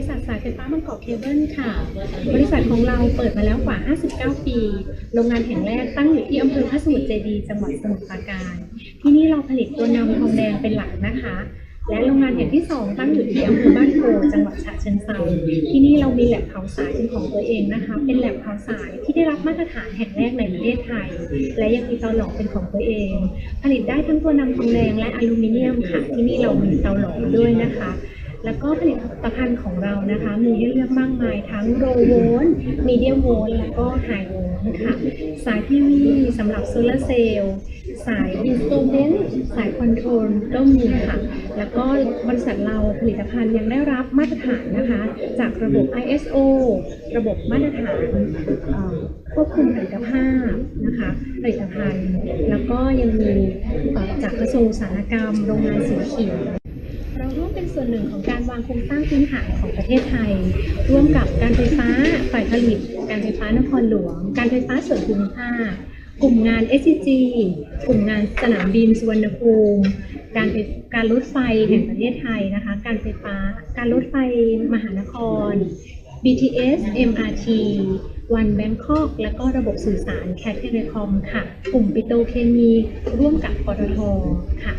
ริษัทสายไฟฟ้าบางกอกเคเบิลค่ะ บริษัทของเราเปิดมาแล้วกว่า 59 ปี โรงงานแห่งแรกตั้งอยู่ที่อำเภอพระสมุทรเจดีย์จังหวัดสมุทรปราการ ที่นี่เราผลิตตัวนำทองแดงเป็นหลักนะคะ และโรงงานแห่งที่ 2 ตั้งอยู่ที่อำเภอบ้านโพจังหวัดฉะเชิงเทราที่นี่เรามีแลบเผาสายเป็นของตัวเองนะคะ เป็นแลบเผาสายที่ได้รับมาตรฐานแห่งแรกในประเทศไทย และยังมีเตาหลอมเป็นของตัวเอง ผลิตได้ทั้งตัวนำทองแดงและอลูมิเนียมค่ะ ที่นี่เรามีเตาหลอมด้วยนะคะ แล้วก็ผลิตภัณฑ์ของเรานะคะ มีให้เลือกมากมายทั้งโลโวลต์มีเดียมโวลต์แล้วก็ไฮโวลต์ค่ะ สายทีวีสำหรับโซลาเซลล์สายอินสตูเมนต์สายคอนโทรลก็มีค่ะ แล้วก็บริษัทเราผลิตภัณฑ์ยังได้รับมาตรฐานนะคะ จากระบบ ISO ระบบมาตรฐานควบคุมผลิตภาพนะคะผลิตภัณฑ์ แล้วก็ยังมีจากกระทรวงอุตสาหกรรมโรงงานสีเขียว ร่วมเป็นส่วนหนึ่งของการวางโครงสร้างพื้นฐานของประเทศไทย ร่วมกับการไฟฟ้าฝ่ายผลิต การไฟฟ้านครหลวง การไฟฟ้าส่วนภูมิภาค กลุ่มงาน SCG กลุ่มงานสนามบินสุวรรณภูมิการไฟการรถไฟแห่งประเทศไทยนะคะ การไฟฟ้า การรถไฟมหานคร BTS MRT วันแบงคอกและก็ระบบสื่อสารแคทเทเลคอมค่ะ กลุ่มปิโตเคมีร่วมกับปตทค่ะ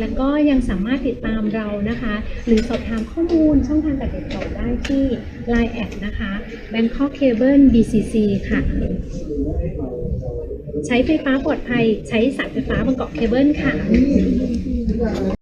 แล้วก็ยังสามารถติดตามเรานะคะ หรือสอบถามข้อมูลช่องทางการติดต่อได้ที่ Line แอดนะคะ Bangkok Cable BCC ค่ะ ใช้ไฟฟ้าปลอดภัย ใช้สายไฟฟ้าบางกอกเคเบิลค่ะ